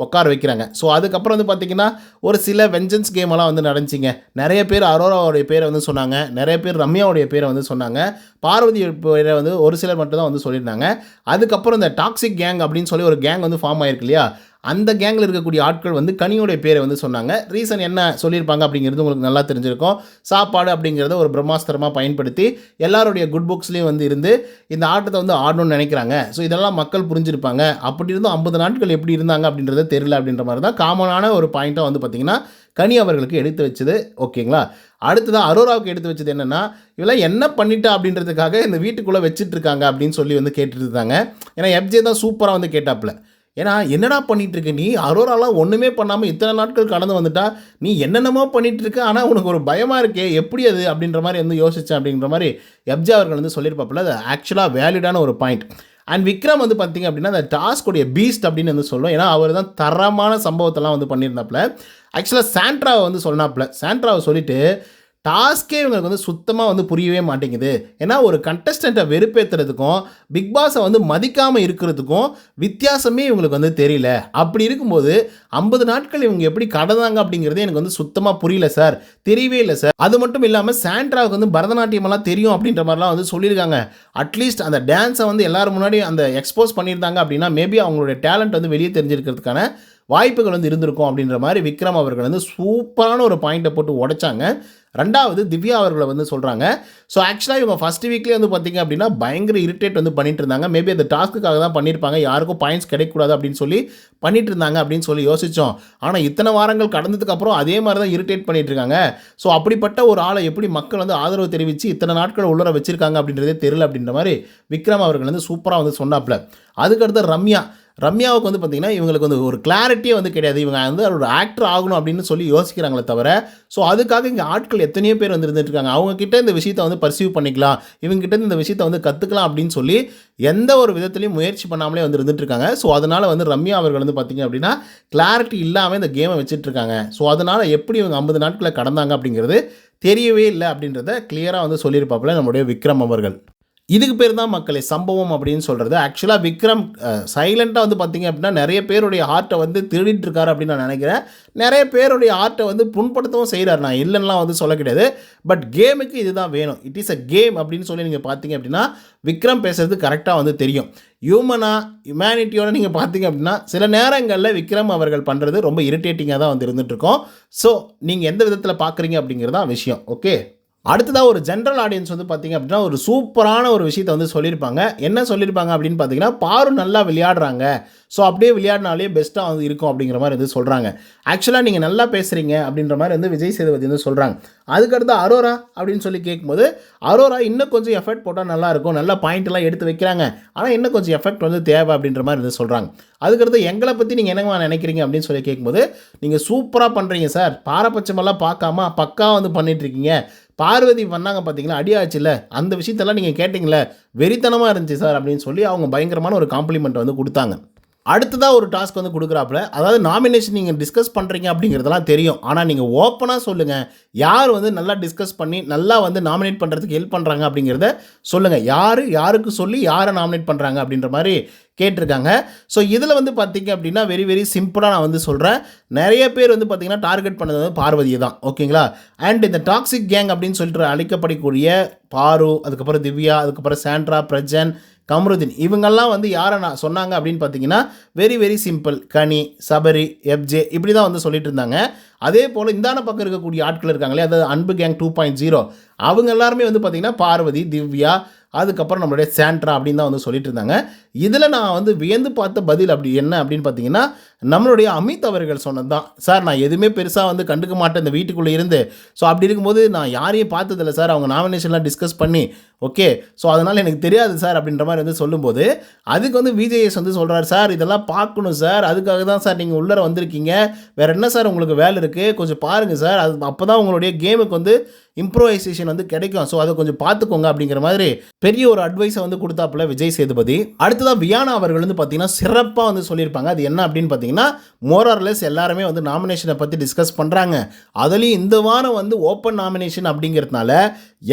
உட்கார வைக்கிறாங்க. ஸோ அதுக்கப்புறம் வந்து பார்த்தீங்கன்னா ஒரு சில வெஞ்சன்ஸ் கேம் எல்லாம் வந்து நடந்துச்சிங்க. நிறைய பேர் அரோராவுடைய பேரை வந்து சொன்னாங்க. நிறைய பேர் ரம்யாவுடைய பேரை வந்து சொன்னாங்க. பார்வதி பேரை வந்து ஒரு சிலர் மட்டும் தான் வந்து சொல்லியிருந்தாங்க. அதுக்கப்புறம் இந்த டாக்ஸிக் கேங் அப்படின்னு சொல்லி ஒரு கேங் வந்து ஃபார்ம் ஆயிருக்கு இல்லையா? அந்த கேங்கில் இருக்கக்கூடிய ஆட்கள் வந்து கனியோடைய பேரை வந்து சொன்னாங்க. ரீசன் என்ன சொல்லியிருப்பாங்க அப்படிங்கிறது உங்களுக்கு நல்லா தெரிஞ்சிருக்கும். சாப்பாடு அப்படிங்கிறத ஒரு பிரம்மாஸ்திரமாக பயன்படுத்தி எல்லாருடைய குட் புக்ஸ்லேயும் வந்து இருந்து இந்த ஆட்டத்தை வந்து ஆடணும்னு நினைக்கிறாங்க. ஸோ இதெல்லாம் மக்கள் புரிஞ்சிருப்பாங்க. அப்படி இருந்தும் ஐம்பது நாட்கள் எப்படி இருந்தாங்க அப்படின்றது தெரியல அப்படின்ற மாதிரி தான் காமனான ஒரு பாயிண்ட்டாக வந்து பார்த்திங்கன்னா கனி அவர்களுக்கு எடுத்து வச்சது. ஓகேங்களா? அடுத்ததான் அரோராவுக்கு எடுத்து வச்சது என்னென்னா இவெல்லாம் என்ன பண்ணிட்டா அப்படின்றதுக்காக இந்த வீட்டுக்குள்ளே வச்சுட்ருக்காங்க அப்படின்னு சொல்லி வந்து கேட்டுட்டு இருந்தாங்க ஏன்னா எஃப்ஜே தான் சூப்பராக வந்து கேட்டாப்புல. ஏன்னா என்னடா பண்ணிகிட்ருக்க நீ? அரோராலாம் ஒன்றுமே பண்ணாமல் இத்தனை நாட்கள் கடந்து வந்துட்டா. நீ என்னென்னமோ பண்ணிகிட்ருக்க ஆனால் உனக்கு ஒரு பயமாக இருக்கே எப்படி அது? அப்படின்ற மாதிரி வந்து யோசித்தேன் அப்படின்ற மாதிரி எப்ஜே அவர்கள் வந்து சொல்லியிருப்பாப்புல. அது ஆக்சுவலாக வேலிடான ஒரு பாயிண்ட் அண்ட் விக்ரம் வந்து பார்த்திங்க அப்படின்னா அந்த டாஸ்க்குடைய பீஸ்ட் அப்படின்னு வந்து சொல்லும் ஏன்னா அவர் தான் தரமான சம்பவத்தெல்லாம் வந்து பண்ணியிருந்தாப்புல. ஆக்சுவலாக சாண்ட்ராவை வந்து சொன்னாப்புல. சாண்ட்ராவை சொல்லிட்டு டாஸ்கே இவங்களுக்கு வந்து சுத்தமாக வந்து புரியவே மாட்டேங்குது. ஏன்னா ஒரு கண்டஸ்டண்ட்டை வெறுப்பேற்றுறதுக்கும் பிக் பாஸை வந்து மதிக்காமல் இருக்கிறதுக்கும் வித்தியாசமே இவங்களுக்கு வந்து தெரியல. அப்படி இருக்கும்போது ஐம்பது நாட்கள் இவங்க எப்படி கடந்தாங்க அப்படிங்கிறது எனக்கு வந்து சுத்தமாக புரியல சார். தெரியவே இல்லை சார். அது மட்டும் இல்லாமல் சாண்ட்ராவுக்கு வந்து பரதநாட்டியமெல்லாம் தெரியும் அப்படின்ற மாதிரிலாம் வந்து சொல்லியிருக்காங்க. அட்லீஸ்ட் அந்த டான்ஸை வந்து எல்லோரும் முன்னாடி அந்த எக்ஸ்போஸ் பண்ணியிருந்தாங்க அப்படின்னா மேபி அவங்களுடைய டேலண்ட் வந்து வெளியே தெரிஞ்சிருக்கிறதுக்கான வாய்ப்புகள் வந்து இருந்திருக்கும் அப்படின்ற மாதிரி விக்ரம் அவர்கள் வந்து சூப்பரான ஒரு பாயிண்ட்டை போட்டு உடைச்சாங்க. ரெண்டாவது திவ்யா அவர்களை வந்து சொல்கிறாங்க ஸோ ஆக்சுவலாக இவங்க ஃபஸ்ட் வீக்லேயே வந்து பார்த்தீங்க அப்படின்னா பயங்கர இரிட்டேட் வந்து பண்ணிட்டு இருந்தாங்க. மேபி அந்த டாஸ்க்குக்காக தான் பண்ணியிருப்பாங்க யாருக்கும் பாயிண்ட்ஸ் கிடைக்கக்கூடாது அப்படின்னு சொல்லி பண்ணிட்டு இருந்தாங்க அப்படின்னு சொல்லி யோசித்தோம் ஆனால் இத்தனை வாரங்கள் கடந்ததுக்கப்புறம் அதே மாதிரி தான் இரிட்டேட் பண்ணிட்டு இருக்காங்க. ஸோ அப்படிப்பட்ட ஒரு ஆளை எப்படி மக்கள் வந்து ஆதரவு தெரிவித்து இத்தனை நாட்கள் உள்ளர வச்சிருக்காங்க அப்படின்றதே தெரியல அப்படின்ற மாதிரி விக்ரம் அவர்கள் வந்து சூப்பராக வந்து சொன்னாப்புல. அதுக்கடுத்து ரம்யா. ரம்யாவுக்கு வந்து பார்த்திங்கன்னா இவங்களுக்கு வந்து ஒரு கிளாரிட்டியே வந்து கிடையாது. இவங்க வந்து ஒரு ஆக்டர் ஆகணும் அப்படின்னு சொல்லி யோசிக்கிறாங்களே தவிர ஸோ அதுக்காக இங்கே ஆட்கள் எத்தனையோ பேர் வந்து இருந்துட்டுருக்காங்க இந்த விஷயத்தை வந்து பர்சீவ் பண்ணிக்கலாம். இவங்ககிட்ட இந்த விஷயத்தை வந்து கற்றுக்கலாம் அப்படின்னு சொல்லி எந்த ஒரு விதத்துலையும் முயற்சி பண்ணாமலே வந்து இருந்துட்டுருக்காங்க ஸோ அதனால் வந்து ரம்யா அவர்கள் வந்து பார்த்திங்க அப்படின்னா கிளாரிட்டி இல்லாமல் இந்த கேமை வச்சுட்ருக்காங்க ஸோ அதனால் எப்படி இவங்க ஐம்பது நாட்களை கடந்தாங்க அப்படிங்கிறது தெரியவே இல்லை அப்படின்றத கிளியராக வந்து சொல்லியிருப்பாப்புல நம்முடைய விக்ரம் அவர்கள். இதுக்கு பேர் தான் மக்களே சம்பவம் அப்படின்னு சொல்கிறது ஆக்சுவலாக விக்ரம் சைலண்ட்டாக வந்து பார்த்தீங்க அப்படின்னா நிறைய பேருடைய ஹார்ட்டை வந்து திருடிட்டுருக்காரு அப்படின்னு நான் நினைக்கிறேன். நிறைய பேருடைய ஹார்ட்டை வந்து புண்படுத்தவும் செய்கிறார் நான் இல்லைன்னா வந்து சொல்ல கிடையாது. பட் கேமுக்கு இதுதான் வேணும். இட் இஸ் அ கேம் அப்படின்னு சொல்லி நீங்கள் பார்த்தீங்க அப்படின்னா விக்ரம் பேசுறது கரெக்டாக வந்து தெரியும். ஹியூமனாக ஹியூமனிட்டியோட நீங்கள் பார்த்தீங்க அப்படின்னா சில நேரங்களில் விக்ரம் அவர்கள் பண்ணுறது ரொம்ப இரிட்டேட்டிங்காக தான் வந்து இருந்துகிட்ருக்கோம் ஸோ நீங்கள் எந்த விதத்தில் பார்க்குறீங்க அப்படிங்கிறது தான் விஷயம். ஓகே அடுத்ததாக ஒரு ஜென்ரல் ஆடியன்ஸ் வந்து பார்த்தீங்க அப்படின்னா ஒரு சூப்பரான ஒரு விஷயத்தை வந்து சொல்லியிருப்பாங்க. என்ன சொல்லியிருப்பாங்க அப்படின்னு பார்த்தீங்கன்னா பாரு நல்லா விளையாடுறாங்க. ஸோ அப்படியே விளையாடினாலே பெஸ்ட்டாக வந்து இருக்கும் அப்படிங்கிற மாதிரி வந்து சொல்கிறாங்க ஆக்சுவலாக நீங்கள் நல்லா பேசுகிறீங்க அப்படின்ற மாதிரி வந்து விஜய் சேதுபதி வந்து சொல்கிறாங்க அதுக்கடுத்து அரோரா அப்படின்னு சொல்லி கேட்கும்போது அரோரா இன்னும் கொஞ்சம் எஃபெக்ட் போட்டால் நல்லாயிருக்கும் நல்ல பாயிண்ட் எல்லாம் எடுத்து வைக்கிறாங்க. ஆனால் இன்னும் கொஞ்சம் எஃபெக்ட் வந்து தேவை அப்படின்ற மாதிரி வந்து சொல்கிறாங்க அதுக்கடுத்து எங்களை பற்றி நீங்கள் என்னமா நினைக்கிறீங்க அப்படின்னு சொல்லி கேட்கும்போது நீங்கள் சூப்பராக பண்ணுறீங்க சார். பாரபட்சமெல்லாம் பார்க்காம பக்கா வந்து பண்ணிகிட்ருக்கீங்க பார்வதி பண்ணாங்க பார்த்தீங்களா அடியாச்சுல. அந்த விஷயத்தெல்லாம் நீங்கள் கேட்டிங்களே வெறித்தனமாக இருந்துச்சு சார் அப்படின்னு சொல்லி அவங்க பயங்கரமான ஒரு காம்ப்ளிமெண்ட் வந்து கொடுத்தாங்க. அடுத்ததாக ஒரு டாஸ்க் வந்து கொடுக்குறாப்புல அதாவது நாமினேஷன் நீங்கள் டிஸ்கஸ் பண்ணுறீங்க அப்படிங்கிறதெல்லாம் தெரியும். ஆனால் நீங்கள் ஓப்பனாக சொல்லுங்கள் யார் வந்து நல்லா டிஸ்கஸ் பண்ணி நல்லா வந்து நாமினேட் பண்ணுறதுக்கு ஹெல்ப் பண்ணுறாங்க அப்படிங்கிறத சொல்லுங்கள் யார் யாருக்கு சொல்லி யாரை நாமினேட் பண்ணுறாங்க அப்படின்ற மாதிரி கேட்டிருக்காங்க. ஸோ இதில் வந்து பார்த்தீங்க அப்படின்னா வெரி வெரி சிம்பிளாக நான் வந்து சொல்கிறேன் நிறைய பேர் வந்து பார்த்திங்கன்னா டார்கெட் பண்ணது வந்து பார்வதி தான். ஓகேங்களா? அண்ட் இந்த டாக்ஸிக் கேங் அப்படின்னு சொல்லிட்டு அழைக்கப்படக்கூடிய பாரு அதுக்கப்புறம் திவ்யா அதுக்கப்புறம் சாண்ட்ரா பிரஜன் கமருதீன் இவங்கெல்லாம் வந்து யாரை நான் சொன்னாங்க அப்படின்னு பார்த்தீங்கன்னா வெரி வெரி சிம்பிள் கனி சபரி எப்ஜே இப்படி தான் வந்து சொல்லிட்டு இருந்தாங்க. அதே போல் இந்தான பக்கம் இருக்கக்கூடிய ஆட்கள் இருக்காங்களே அதாவது அன்பு கேங் டூ பாயிண்ட் ஜீரோ அவங்க எல்லாருமே வந்து பார்த்திங்கன்னா பார்வதி திவ்யா அதுக்கப்புறம் நம்மளுடைய சாண்ட்ரா அப்படின்னு தான் வந்து சொல்லிட்டு இருந்தாங்க. இதில் நான் வந்து வியந்து பார்த்த பதில் அப்படி என்ன அப்படின்னு பார்த்தீங்கன்னா நம்மளுடைய அமித் அவர்கள் சொன்னது தான் சார் நான் எதுவுமே பெருசாக வந்து கண்டுக்க மாட்டேன் இந்த வீட்டுக்குள்ளே இருந்து. ஸோ அப்படி இருக்கும்போது நான் யாரையும் பார்த்ததில்ல சார். அவங்க நாமினேஷன்லாம் டிஸ்கஸ் பண்ணி ஓகே. ஸோ அதனால் எனக்கு தெரியாது சார் அப்படின்ற மாதிரி வந்து சொல்லும்போது அதுக்கு வந்து விஜேஎஸ் வந்து சொல்கிறார் சார் இதெல்லாம் பார்க்கணும் சார். அதுக்காக தான் சார் நீங்கள் உள்ளர வந்திருக்கீங்க. வேறு என்ன சார் உங்களுக்கு வேலை இருக்குது கொஞ்சம் பாருங்கள் சார். அது அப்போ தான் உங்களுடைய கேமுக்கு வந்து இம்ப்ரோவைசேஷன் வந்து கிடைக்கும். ஸோ அதை கொஞ்சம் பார்த்துக்கோங்க அப்படிங்கிற மாதிரி பெரிய ஒரு அட்வைஸை வந்து கொடுத்தாப்புல விஜய் சேதுபதி. அடுத்ததாக வியானா அவர்கள் வந்து பார்த்தீங்கன்னா சிறப்பாக வந்து சொல்லியிருப்பாங்க. அது என்ன அப்படின்னு பார்த்தீங்கன்னா பார்த்தீங்கன்னா மோரார்லெஸ் எல்லாருமே வந்து நாமினேஷனை பற்றி டிஸ்கஸ் பண்ணுறாங்க அதுலேயும் இந்த வாரம் வந்து ஓப்பன் நாமினேஷன் அப்படிங்கிறதுனால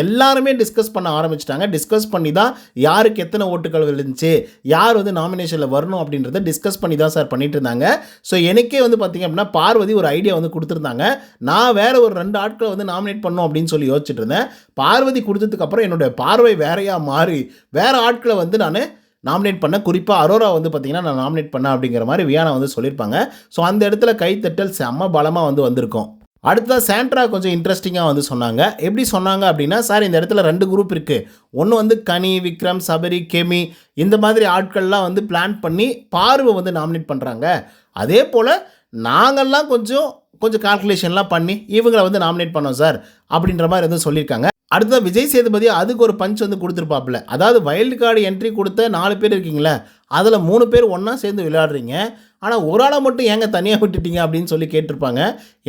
எல்லாருமே டிஸ்கஸ் பண்ண ஆரம்பிச்சிட்டாங்க. டிஸ்கஸ் பண்ணி தான் யாருக்கு எத்தனை ஓட்டுகள் விழுந்துச்சு யார் வந்து நாமினேஷனில் வரணும் அப்படின்றத டிஸ்கஸ் பண்ணி தான் சார் பண்ணிட்டு இருந்தாங்க ஸோ எனக்கே வந்து பார்த்தீங்க அப்படின்னா பார்வதி ஒரு ஐடியா வந்து கொடுத்துருந்தாங்க. நான் வேறு ஒரு ரெண்டு ஆட்களை வந்து நாமினேட் பண்ணோம் அப்படின்னு சொல்லி யோசிச்சுட்டு இருந்தேன். பார்வதி கொடுத்ததுக்கப்புறம் என்னுடைய பார்வை வேறையாக மாறி வேறு ஆட்களை வந்து நான் நாமினேட் பண்ண குறிப்பாக அரோரா வந்து பார்த்திங்கன்னா நான் நாமினேட் பண்ணேன் அப்படிங்கிற மாதிரி வியானா வந்து சொல்லியிருப்பாங்க. ஸோ அந்த இடத்துல கைத்தட்டல் செம்ம பலமாக வந்து வந்திருக்கும். அடுத்ததாக சாண்ட்ரா கொஞ்சம் இன்ட்ரெஸ்டிங்காக வந்து சொன்னாங்க. எப்படி சொன்னாங்க அப்படின்னா சார் இந்த இடத்துல ரெண்டு குரூப் இருக்குது ஒன்று வந்து கனி விக்ரம் சபரி கெமி இந்த மாதிரி ஆட்கள்லாம் வந்து பிளான் பண்ணி பார்வை வந்து நாமினேட் பண்ணுறாங்க அதே போல் நாங்கள்லாம் கொஞ்சம் கொஞ்சம் கால்குலேஷன்லாம் பண்ணி இவங்களை வந்து நாமினேட் பண்ணோம் சார். அப்படின்ற மாதிரி வந்து சொல்லியிருக்காங்க. அடுத்தது விஜய் சேதுபதி அதுக்கு ஒரு பஞ்ச் வந்து கொடுத்துருப்பாப்புல. அதாவது வைல்டு கார்டு என்ட்ரி கொடுத்த நாலு பேர் இருக்கீங்களே அதில் மூணு பேர் ஒன்றா சேர்ந்து விளையாடுறீங்க. ஆனால் ஒரு ஆளை மட்டும் ஏங்க தனியாக விட்டுட்டீங்க அப்படின்னு சொல்லி கேட்டிருப்பாங்க.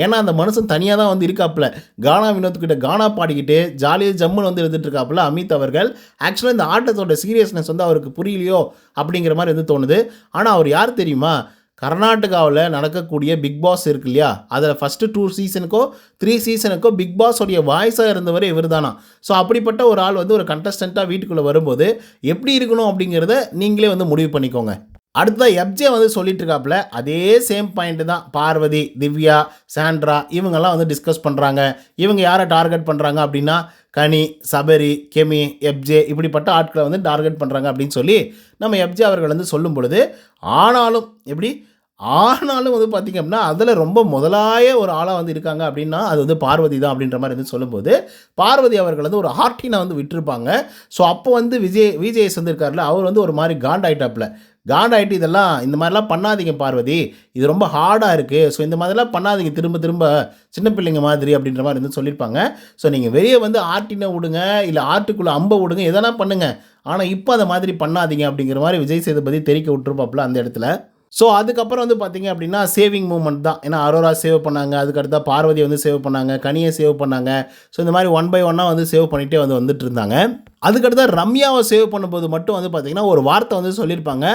ஏன்னா அந்த மனுஷன் தனியாக தான் வந்து இருக்காப்புல. கானா வினோத்துக்கிட்ட கானா பாடிக்கிட்டு ஜாலியாக ஜம்முன்னு வந்து இருந்துட்டு இருக்காப்புல அமித் அவர்கள். ஆக்சுவலாக இந்த ஆட்டத்தோட சீரியஸ்னஸ் வந்து அவருக்கு புரியலையோ அப்படிங்கிற மாதிரி வந்து தோணுது. ஆனால் அவர் யார் தெரியுமா? கர்நாடகாவில் நடக்கக்கூடிய பிக் பாஸ் இருக்கு இல்லையா? அதில் ஃபஸ்ட்டு டூ சீசனுக்கோ த்ரீ சீசனுக்கோ பிக் பாஸோடைய வாய்ஸாக இருந்தவர் இவர் தானா ஸோ அப்படிப்பட்ட ஒரு ஆள் வந்து ஒரு கண்டஸ்டண்ட்டாக வீட்டுக்குள்ளே வரும்போது எப்படி இருக்கணும் அப்படிங்கிறத நீங்களே வந்து முடிவு பண்ணிக்கோங்க. அடுத்ததாக எப்ஜே வந்து சொல்லிட்டு இருக்காப்புல அதே சேம் பாயிண்ட் தான். பார்வதி திவ்யா சாண்ட்ரா இவங்கெல்லாம் வந்து டிஸ்கஸ் பண்ணுறாங்க இவங்க யாரை டார்கெட் பண்ணுறாங்க அப்படின்னா கனி சபரி கெமி எப்ஜே இப்படிப்பட்ட ஆட்களை வந்து டார்கெட் பண்ணுறாங்க அப்படின்னு சொல்லி நம்ம எப்ஜே அவர்கள் வந்து சொல்லும் பொழுது ஆனாலும் எப்படி? ஆனாலும் வந்து பார்த்திங்க அப்படின்னா அதில் ரொம்ப முதலாய ஒரு ஆளாக வந்து இருக்காங்க அப்படின்னா அது வந்து பார்வதி தான் அப்படின்ற மாதிரி வந்து சொல்லும்போது பார்வதி அவர்கள் வந்து ஒரு ஹார்ட்டினை வந்து விட்டுருப்பாங்க. ஸோ அப்போ வந்து விஜய் விஜய் இருக்கார்ல அவர் வந்து ஒரு மாதிரி காண்டாயிட்டாப்பில். காண்டாயிட்டு இதெல்லாம் இந்த மாதிரிலாம் பண்ணாதீங்க பார்வதி. இது ரொம்ப ஹார்டாக இருக்குது ஸோ இந்த மாதிரிலாம் பண்ணாதீங்க. திரும்ப திரும்ப சின்ன பிள்ளைங்க மாதிரி அப்படின்ற மாதிரி வந்து சொல்லியிருப்பாங்க. ஸோ நீங்கள் வெளியே வந்து ஆர்ட்டினை விடுங்க இல்லை ஆர்ட்டுக்குள்ளே அம்பை விடுங்க எதனா பண்ணுங்கள் ஆனால் இப்போ அதை மாதிரி பண்ணாதீங்க அப்படிங்கிற மாதிரி விஜய் சேதுபதி தெரிவிக்க விட்டுருப்பாப்புல அந்த இடத்துல. ஸோ அதுக்கப்புறம் வந்து பார்த்தீங்க அப்படின்னா சேவிங் மூமெண்ட் தான். ஏன்னா அரோரா சேவ் பண்ணாங்க அதுக்கடுத்தா பார்வதி வந்து சேவ் பண்ணாங்க கனியை சேவ் பண்ணாங்க. ஸோ இந்த மாதிரி ஒன் பை ஒன்னாக வந்து சேவ் பண்ணிகிட்டே வந்து வந்துட்டு இருந்தாங்க. அதுக்கடுத்தா ரம்யாவை சேவ் பண்ணும்போது மட்டும் வந்து பார்த்தீங்கன்னா ஒரு வார்த்தை வந்து சொல்லியிருப்பாங்க.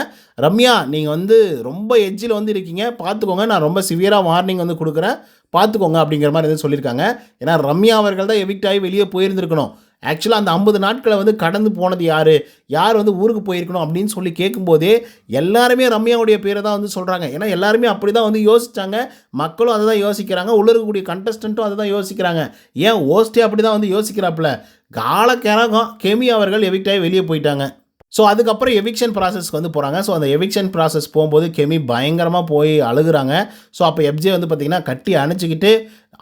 ரம்யா நீங்கள் வந்து ரொம்ப எஜ்ஜில் வந்து இருக்கீங்க. பார்த்துக்கோங்க நான் ரொம்ப சிவியராக வார்னிங் வந்து கொடுக்குறேன். பார்த்துக்கோங்க அப்படிங்கிற மாதிரி வந்து சொல்லியிருக்காங்க. ஏன்னா ரம்யா அவர்கள் தான் எவிக்ட் ஆகி வெளியே போயிருந்துருக்கணும். ஆக்சுவலாக அந்த ஐம்பது நாட்களை வந்து கடந்து போனது யார்? யார் வந்து ஊருக்கு போயிருக்கணும் அப்படின்னு சொல்லி கேட்கும்போதே எல்லாருமே ரம்யாவுடைய பேரை தான் வந்து சொல்கிறாங்க ஏன்னா எல்லாருமே அப்படி தான் வந்து யோசித்தாங்க மக்களும் அதை தான் யோசிக்கிறாங்க. உள்ள இருக்கக்கூடிய கண்டஸ்டண்ட்டும் அதை தான் யோசிக்கிறாங்க. ஏன் ஓஸ்டே அப்படி தான் வந்து யோசிக்கிறாப்புல? காலக்கிழகம் கெமி அவர்கள் எவிக்டாகி வெளியே போயிட்டாங்க. ஸோ அதுக்கப்புறம் எவிக்ஷன் ப்ராசஸ்க்கு வந்து போகிறாங்க ஸோ அந்த எவிக்ஷன் ப்ராசஸ் போகும்போது கெமி பயங்கரமாக போய் அழுகுறாங்க. ஸோ அப்போ எப்ஜே வந்து பார்த்திங்கன்னா கட்டி அணைச்சிக்கிட்டு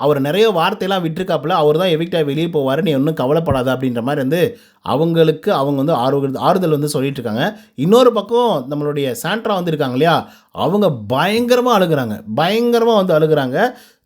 அவர் நிறைய வார்த்தையெல்லாம் விட்டுருக்காப்புல அவர் தான் எவிக்டாக வெளியே போவார் நீ ஒன்றும் கவலைப்படாத அப்படின்ற மாதிரி வந்து அவங்களுக்கு அவங்க வந்து ஆறுதல் ஆறுதல் வந்து சொல்லிட்டு இருக்காங்க இன்னொரு பக்கம் நம்மளுடைய சாண்ட்ரா வந்து இருக்காங்க இல்லையா? அவங்க பயங்கரமாக அழுகுறாங்க. பயங்கரமாக வந்து அழுகுறாங்க.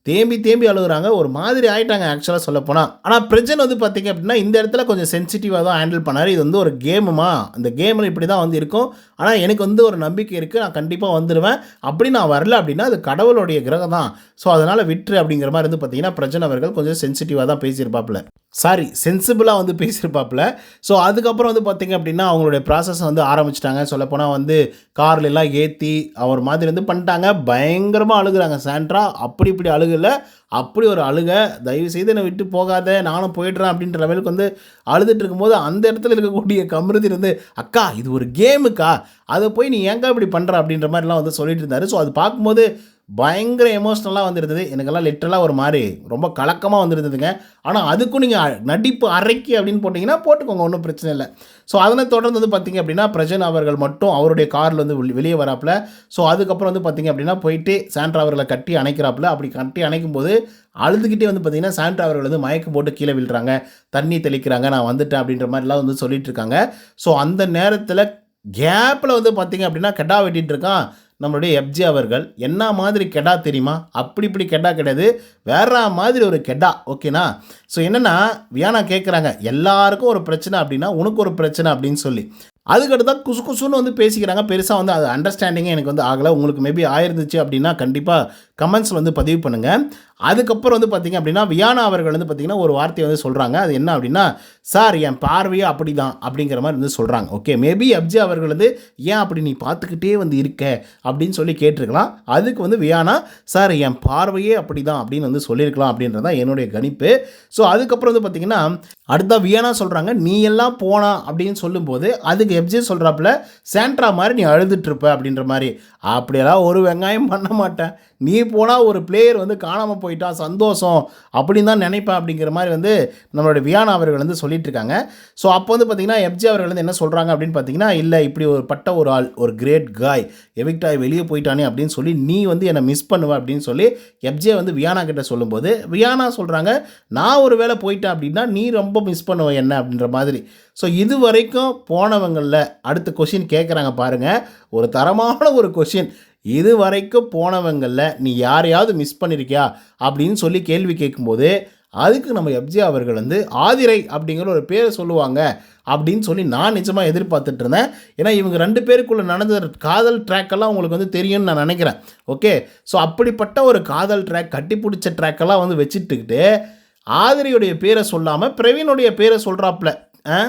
தேம்பி தேம்பி அழுகுறாங்க. ஒரு மாதிரி ஆயிட்டாங்க ஆக்சுவலாக சொல்ல போனால் ஆனால் பிரச்சனை வந்து பார்த்தீங்க அப்படின்னா இந்த இடத்துல கொஞ்சம் சென்சிட்டிவாக தான் ஹேண்டில் பண்ணார். இது வந்து ஒரு கேமுமா அந்த கேமில் இப்படி தான் வந்து இருக்கும். ஆனால் எனக்கு வந்து ஒரு நம்பிக்கை இருக்குது நான் கண்டிப்பாக வந்துடுவேன் அப்படி நான் வரல அப்படின்னா அது கடவுளுடைய கிரகம் தான் ஸோ அதனால் விட்டுரு அப்படிங்கிற மாதிரி வந்து பார்த்தீங்கன்னா பிரச்சனை அவர்கள் கொஞ்சம் சென்சிட்டிவாக தான் பேசியிருப்பாப்புல. சாரி சென்சிபிளாக வந்து பேசியிருப்பாப்புல. ஸோ அதுக்கப்புறம் வந்து பார்த்திங்க அப்படின்னா அவங்களுடைய ப்ராசஸ் வந்து ஆரம்பிச்சிட்டாங்க. சொல்லப்போனால் வந்து கார்ல எல்லாம் ஏற்றி அவர் மாதிரி வந்து பண்ணிட்டாங்க. பயங்கரமாக அழுகுறாங்க. சாண்ட்ரா அப்படி இப்படி அழுகலை. அப்படி ஒரு அழுக தயவு செய்து என்னை விட்டு போகாத நானும் போயிடுறேன் அப்படின்ற லெவலுக்கு வந்து அழுதுட்டு இருக்கும்போது அந்த இடத்துல இருக்கக்கூடிய கமிருதி இருந்து அக்கா இது ஒரு கேமுக்கா அதை போய் நீ ஏங்கா இப்படி பண்ணுற அப்படின்ற மாதிரிலாம் வந்து சொல்லிட்டு இருந்தார். ஸோ அது பார்க்கும்போது பயங்கர எமோஷ்னலாக வந்துருந்தது. எனக்கெல்லாம் லிட்டரலாக ஒரு மாதிரி ரொம்ப கலக்கமாக வந்துருந்ததுங்க. ஆனால் அதுக்கும் நீங்கள் நடிப்பு அரைக்கி அப்படின்னு போட்டிங்கன்னா போட்டுக்கோங்க ஒன்றும் பிரச்சனை இல்லை. ஸோ அதனை தொடர்ந்து வந்து பார்த்திங்க அப்படின்னா பிரஜன் அவர்கள் மட்டும் அவருடைய காரில் வந்து வெளியே வராப்புல. ஸோ அதுக்கப்புறம் வந்து பார்த்தீங்க அப்படின்னா போயிட்டு சாண்ட்ரா அவர்களை கட்டி அணைக்கிறாப்புல. அப்படி கட்டி அணைக்கும் போது அழுதுகிட்டே வந்து பார்த்திங்கன்னா சாண்ட்ரா அவர்கள் வந்து மயக்கம் போட்டு கீழே விழுறாங்க. தண்ணி தெளிக்கிறாங்க நான் வந்துட்டேன் அப்படின்ற மாதிரிலாம் வந்து சொல்லிட்டு இருக்காங்க. ஸோ அந்த நேரத்தில் கேப்பில் வந்து பார்த்திங்க அப்படின்னா கெடா வெட்டிகிட்டு இருக்கான். நம்மளுடைய எப்ஜி அவர்கள் என்ன மாதிரி கெடா தெரியுமா? அப்படி இப்படி கெடா கிடையாது. வேற மாதிரி ஒரு கெடா ஓகேனா ஸோ என்னென்னா வியானா கேட்குறாங்க எல்லாருக்கும் ஒரு பிரச்சனை அப்படின்னா உனக்கு ஒரு பிரச்சனை அப்படின்னு சொல்லி. அதுக்கடுத்து தான் குசு குசுன்னு வந்து பேசிக்கிறாங்க. பெருசாக வந்து அது அண்டர்ஸ்டாண்டிங்கே எனக்கு வந்து ஆகலை. உங்களுக்கு மேபி ஆயிருந்துச்சு அப்படின்னா கண்டிப்பாக கமெண்ட்ஸ் வந்து பதிவு பண்ணுங்கள் அதுக்கப்புறம் வந்து பார்த்திங்க அப்படின்னா வியானா அவர்கள் வந்து பார்த்தீங்கன்னா ஒரு வார்த்தையை வந்து சொல்கிறாங்க அது என்ன அப்படின்னா சார் என் பார்வையே அப்படி தான் அப்படிங்கிற மாதிரி வந்து சொல்கிறாங்க ஓகே மேபி அப்ஜி அவர்கள் வந்து ஏன் அப்படி நீ பார்த்துக்கிட்டே வந்து இருக்க? அப்படின்னு சொல்லி கேட்டிருக்கலாம். அதுக்கு வந்து வியானா சார் என் பார்வையே அப்படி தான் அப்படின்னு வந்து சொல்லியிருக்கலாம் அப்படின்றது தான் என்னுடைய கணிப்பு. ஸோ அதுக்கப்புறம் வந்து பார்த்தீங்கன்னா அடுத்த வியானா சொல்கிறாங்க நீ எல்லாம் போனா அப்படின்னு சொல்லும்போது அதுக்கு எப்ஜே சொல்கிறாப்புல சேண்ட்ரா மாதிரி நீ அழுதுட்டு இருப்ப அப்படின்ற மாதிரி. அப்படியெல்லாம் ஒரு வெங்காயம் பண்ண மாட்டேன். நீ போனால் ஒரு பிளேயர் வந்து காணாமல் போயிட்டான் சந்தோஷம் அப்படின்னு தான் நினைப்பேன் அப்படிங்கிற மாதிரி வந்து நம்மளோட வியானா அவர்கள் வந்து சொல்லிட்டு இருக்காங்க. ஸோ அப்போ வந்து பார்த்தீங்கன்னா எப்ஜே அவர்கள் வந்து என்ன சொல்கிறாங்க அப்படின்னு பார்த்தீங்கன்னா இல்லை இப்படி ஒரு பட்ட ஒரு ஆள் ஒரு கிரேட் காய் எவிக்டாய் வெளியே போயிட்டானே அப்படின்னு சொல்லி நீ வந்து என்னை மிஸ் பண்ணுவ அப்படின்னு சொல்லி எப்ஜே வந்து வியானா கிட்ட சொல்லும்போது வியானா சொல்கிறாங்க நான் ஒரு வேளை போயிட்டேன் அப்படின்னா நீ ரொம்ப மிஸ் பண்ணுவ என்ன? அப்படின்ற மாதிரி. ஸோ இது வரைக்கும் போனவங்களில் அடுத்த கொஷின் கேட்குறாங்க பாருங்கள் ஒரு தரமான ஒரு கொஷின் இது வரைக்கும் போனவங்களில் நீ யாரையாவது மிஸ் பண்ணியிருக்கியா அப்படின்னு சொல்லி கேள்வி கேட்கும்போது அதுக்கு நம்ம எப்ஜி அவர்கள் வந்து ஆதிரை அப்படிங்கிற ஒரு பேரை சொல்லுவாங்க அப்படின்னு சொல்லி நான் நிஜமாக எதிர்பார்த்துட்டு இருந்தேன். ஏன்னா இவங்க ரெண்டு பேருக்குள்ளே நடந்த காதல் ட்ராக்கெல்லாம் உங்களுக்கு வந்து தெரியும்னு நான் நினைக்கிறேன். ஓகே? ஸோ அப்படிப்பட்ட ஒரு காதல் ட்ராக் கட்டி பிடிச்ச ட்ராக்கெல்லாம் வந்து வச்சுட்டுக்கிட்டு ஆதிரையுடைய பேரை சொல்லாமல் பிரவீனுடைய பேரை சொல்கிறாப்புல ஆ?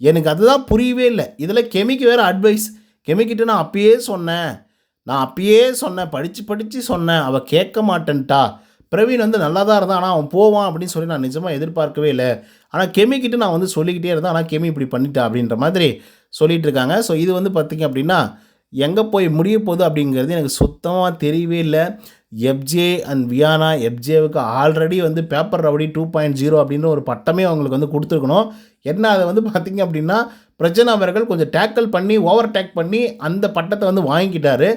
எனக்கு அதுதான் புரியவே இல்லை. இதில் கெமிக்கு வேறு அட்வைஸ் கெமிக்கிட்ட நான் அப்பயே சொன்னேன். நான் அப்பயே சொன்னேன் படித்து படித்து சொன்னேன் அவள் கேட்க மாட்டேன்ட்டா. பிரவீன் வந்து நல்லா தான் இருந்தான் ஆனால் அவன் போவான் அப்படின்னு சொல்லி நான் நிஜமாக எதிர்பார்க்கவே இல்லை. ஆனால் கெமிக்கிட்ட நான் வந்து சொல்லிக்கிட்டே இருந்தேன் ஆனால் கெமி இப்படி பண்ணிட்டா அப்படின்ற மாதிரி சொல்லிகிட்டு இருக்காங்க. ஸோ இது வந்து பார்த்திங்க அப்படின்னா எங்கே போய் முடிய போகுது அப்படிங்கிறது எனக்கு சுத்தமாக தெரியவே இல்லை. எஃப்ஜே அண்ட் வியானா எஃப்ஜேவுக்கு ஆல்ரெடி வந்து paper rowdy two point zero அப்படின்ற ஒரு பட்டமே அவங்களுக்கு வந்து கொடுத்துருக்கணும். என்ன அதை வந்து பார்த்திங்க அப்படின்னா பிரச்சனை அவர்கள் கொஞ்சம் டேக்கிள் பண்ணி ஓவர் டேக் பண்ணி அந்த பட்டத்தை வந்து வாங்கிக்கிட்டாரு.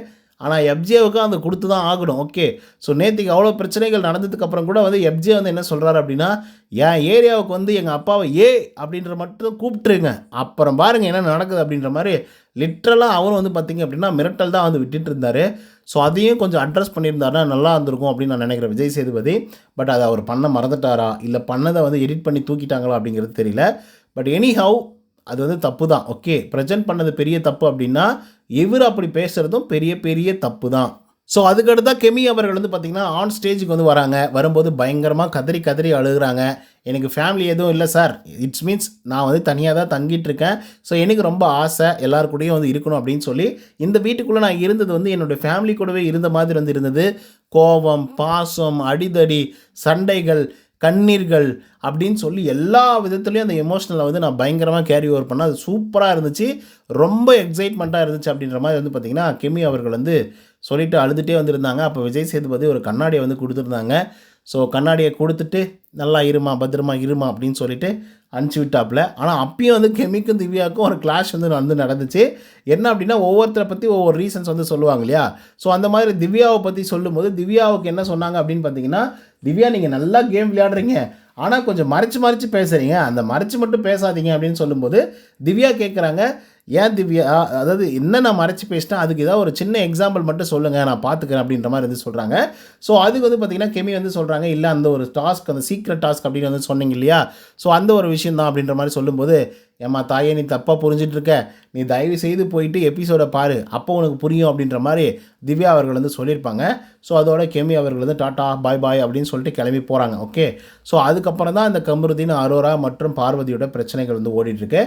ஆனால் எஃப்ஜேவுக்கு அந்த கொடுத்து தான் ஆகணும். ஓகே. ஸோ நேற்றுக்கு அவ்வளோ பிரச்சனைகள் நடந்ததுக்கப்புறம் கூட வந்து எப்ஜே வந்து என்ன சொல்கிறாரு அப்படின்னா என் ஏரியாவுக்கு வந்து எங்கள் அப்பாவை ஏ அப்படின்ற மட்டும் கூப்பிட்டுருங்க. அப்புறம் பாருங்கள் என்ன நடக்குது அப்படின்ற மாதிரி லிட்ரலாக அவரும் வந்து பார்த்திங்க அப்படின்னா மிரட்டல் தான் வந்து விட்டுட்டு இருந்தார் ஸோ அதையும் கொஞ்சம் அட்ரஸ் பண்ணியிருந்தாருன்னா நல்லா இருந்திருக்கும் அப்படின்னு நான் நினைக்கிறேன் விஜய் சேதுபதி. பட் அதை அவர் பண்ண மறந்துட்டாரா? இல்லை பண்ணதை வந்து எடிட் பண்ணி தூக்கிட்டாங்களா அப்படிங்கிறது தெரியல. பட் எனி ஹவ் அது வந்து தப்பு தான் ஓகே ப்ரெசென்ட் பண்ணது பெரிய தப்பு அப்படின்னா இவர் அப்படி பேசுகிறதும் பெரிய பெரிய தப்பு தான் ஸோ அதுக்கடுத்தா கெமி அவர்கள் வந்து பார்த்திங்கன்னா ஆன் ஸ்டேஜுக்கு வந்து வராங்க. வரும்போது பயங்கரமாக கதறி கதறி அழுகுறாங்க. எனக்கு ஃபேமிலி எதுவும் இல்லை சார் இட்ஸ் மீன்ஸ் நான் வந்து தனியாக தான் தங்கிட்டு இருக்கேன். ஸோ எனக்கு ரொம்ப ஆசை. எல்லார் கூடயும் வந்து இருக்கணும் அப்படின்னு சொல்லி இந்த வீட்டுக்குள்ளே நான் இருந்தது வந்து என்னுடைய ஃபேமிலி கூடவே இருந்த மாதிரி வந்து இருந்தது. கோபம் பாசம் அடிதடி சண்டைகள் கண்ணீர்கள் அப்படின்னு சொல்லி எல்லா விதத்துலேயும் அந்த எமோஷனலை வந்து நான் பயங்கரமாக கேரி ஓவர் பண்ணேன். அது சூப்பராக இருந்துச்சு. ரொம்ப எக்ஸைட்மெண்ட்டாக இருந்துச்சு அப்படின்ற மாதிரி வந்து பார்த்திங்கன்னா கெமி அவர்கள் வந்து சொல்லிட்டு அழுதுகிட்டே வந்திருந்தாங்க. அப்போ விஜய் சேதுபதி ஒரு கண்ணாடியை வந்து கொடுத்துருந்தாங்க. ஸோ கண்ணாடியை கொடுத்துட்டு நல்லா இருமா பத்திரமா இருமா அப்படின்னு சொல்லிட்டு அனுப்பிச்சி விட்டாப்புல. ஆனால் அப்பயும் வந்து கெமிக்கும் திவ்யாவுக்கும் ஒரு கிளாஷ் வந்து வந்து நடந்துச்சு. என்ன அப்படின்னா ஒவ்வொருத்தரை பற்றி ஒவ்வொரு ரீசன்ஸ் வந்து சொல்லுவாங்க இல்லையா? ஸோ அந்த மாதிரி திவ்யாவை பற்றி சொல்லும்போது திவ்யாவுக்கு என்ன சொன்னாங்க அப்படின்னு பார்த்தீங்கன்னா திவ்யா நீங்கள் நல்லா கேம் விளையாடுறீங்க. ஆனால் கொஞ்சம் மறைச்சு மறைச்சு பேசுகிறீங்க அந்த மறைச்சு மட்டும் பேசாதீங்க. அப்படின்னு சொல்லும்போது திவ்யா கேட்குறாங்க ஏன் திவ்யா அதாவது என்ன நான் மறைச்சி பேசிட்டேன்? அதுக்கு ஏதாவது ஒரு சின்ன எக்ஸாம்பிள் மட்டும் சொல்லுங்கள் நான் பார்த்துக்கிறேன் அப்படின்ற மாதிரி வந்து சொல்கிறாங்க ஸோ அதுக்கு வந்து பார்த்திங்கன்னா கெமி வந்து சொல்கிறாங்க இல்லை அந்த ஒரு டாஸ்க் அந்த சீக்ரெட் டாஸ்க் அப்படின்னு வந்து சொன்னீங்க இல்லையா? ஸோ அந்த ஒரு விஷயம் தான் அப்படின்ற மாதிரி சொல்லும்போது ஏம்மா தாயே நீ தப்பாக புரிஞ்சிட்டு இருக்க நீ தயவு செய்து போயிட்டு எபிசோடை பாரு. அப்போ உனக்கு புரியும் அப்படின்ற மாதிரி திவ்யா அவர்கள் வந்து சொல்லியிருப்பாங்க. ஸோ அதோட கெமி அவர்கள் வந்து டாட்டா பாய் பாய் அப்படின்னு சொல்லிட்டு கிளம்பி போகிறாங்க ஓகே ஸோ அதுக்கப்புறம் தான் இந்த கமருதீன் அரோரா மற்றும் பார்வதியோட பிரச்சனைகள் வந்து ஓடிட்டுருக்கு.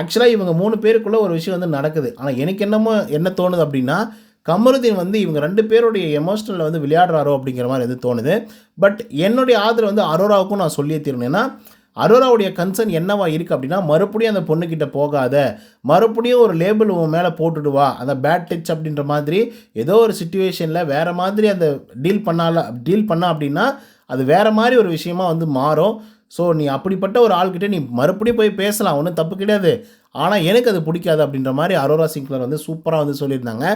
ஆக்சுவலாக இவங்க மூணு பேருக்குள்ளே ஒரு விஷயம் வந்து நடக்குது. ஆனால் எனக்கு என்னமோ என்ன தோணுது அப்படின்னா கமருதீன் வந்து இவங்க ரெண்டு பேருடைய எமோஷனலில் வந்து விளையாடுறாரோ அப்படிங்கிற மாதிரி வந்து தோணுது. பட் என்னுடைய ஆதரவு வந்து அரோராவுக்கும் நான் சொல்லியே தீரணும். ஏன்னா அரோராவுடைய கன்சர்ன் என்னவா இருக்குது அப்படின்னா மறுபடியும் அந்த பொண்ணுக்கிட்ட போகாத மறுபடியும் ஒரு லேபிள் உன் மேலே போட்டுடுவா அந்த பேட் டச் அப்படின்ற மாதிரி ஏதோ ஒரு சுச்சுவேஷனில் வேறு மாதிரி அந்த டீல் பண்ணால டீல் பண்ணா அப்படின்னா அது வேறு மாதிரி ஒரு விஷயமா வந்து மாறும். ஸோ நீ அப்படிப்பட்ட ஒரு ஆள்கிட்ட நீ மறுபடியும் போய் பேசலாம் ஒன்றும் தப்பு கிடையாது. ஆனால் எனக்கு அது பிடிக்காது அப்படின்ற மாதிரி அரோரா சிங்க்லர் வந்து சூப்பராக வந்து சொல்லியிருந்தாங்க.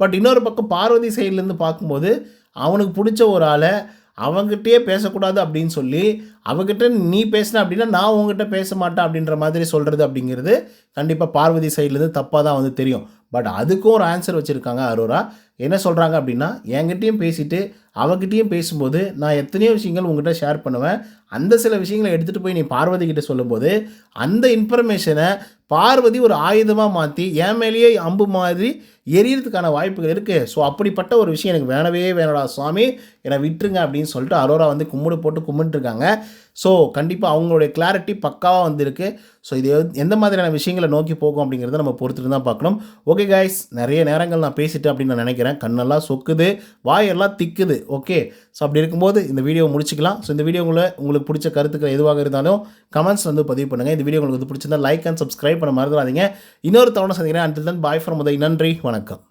பட் இன்னொரு பக்கம் பார்வதி சைட்லேருந்து பார்க்கும்போது அவனுக்கு பிடிச்ச ஒரு ஆளை அவங்ககிட்டயே பேசக்கூடாது அப்படின்னு சொல்லி அவகிட்ட நீ பேசின அப்படின்னா நான் உங்ககிட்ட பேச மாட்டேன் அப்படின்ற மாதிரி சொல்கிறது அப்படிங்கிறது கண்டிப்பாக பார்வதி சைட்லேருந்து தப்பாக தான் வந்து தெரியும். பட் அதுக்கும் ஒரு ஆன்சர் வச்சுருக்காங்க அரோரா. என்ன சொல்கிறாங்க அப்படின்னா என்கிட்டையும் பேசிட்டு அவகிட்டையும் பேசும்போது நான் எத்தனையோ விஷயங்கள் உங்ககிட்ட ஷேர் பண்ணுவேன். அந்த சில விஷயங்களை எடுத்துகிட்டு போய் நீ பார்வதி கிட்ட சொல்லும்போது அந்த இன்ஃபர்மேஷனை பார்வதி ஒரு ஆயுதமாக மாற்றி என் மேலேயே அம்பு மாதிரி எரியறதுக்கான வாய்ப்புகள் இருக்குது ஸோ அப்படிப்பட்ட ஒரு விஷயம் எனக்கு வேணவே வேணடா சுவாமி என்னை விட்டுருங்க அப்படின்னு சொல்லிட்டு அரோரா வந்து கும்பிடு போட்டு கும்பிட்டுருக்காங்க ஸோ கண்டிப்பாக அவங்களுடைய கிளாரிட்டி பக்காவாக வந்திருக்கு. ஸோ இது எந்த மாதிரியான விஷயங்களை நோக்கி போகும் அப்படிங்கிறத நம்ம பொறுத்துட்டு தான் பார்க்கணும். ஓகே காய்ஸ் நிறைய நேரங்கள் நான் பேசிட்டு அப்படின்னு நான் நினைக்கிறேன். கண்ணெல்லாம் சொக்குது வாயெல்லாம் திக்குது. ஓகே ஸோ அப்படி இருக்கும்போது இந்த வீடியோ முடிச்சுக்கலாம். ஸோ இந்த வீடியோவில் உங்களுக்கு பிடிச்ச கருத்துக்கள் எதுவாக இருந்தாலும் கமெண்ட்ஸ் வந்து பதிவு பண்ணுங்கள் இந்த வீடியோ உங்களுக்கு பிடிச்சிருந்தா லைக் அண்ட் சப்ஸ்கிரைப் பண்ண மறந்துடாதீங்க. இன்னொரு தவணை சந்திக்கிறேன். Until then bye from Uday நன்றி. வணக்கம்.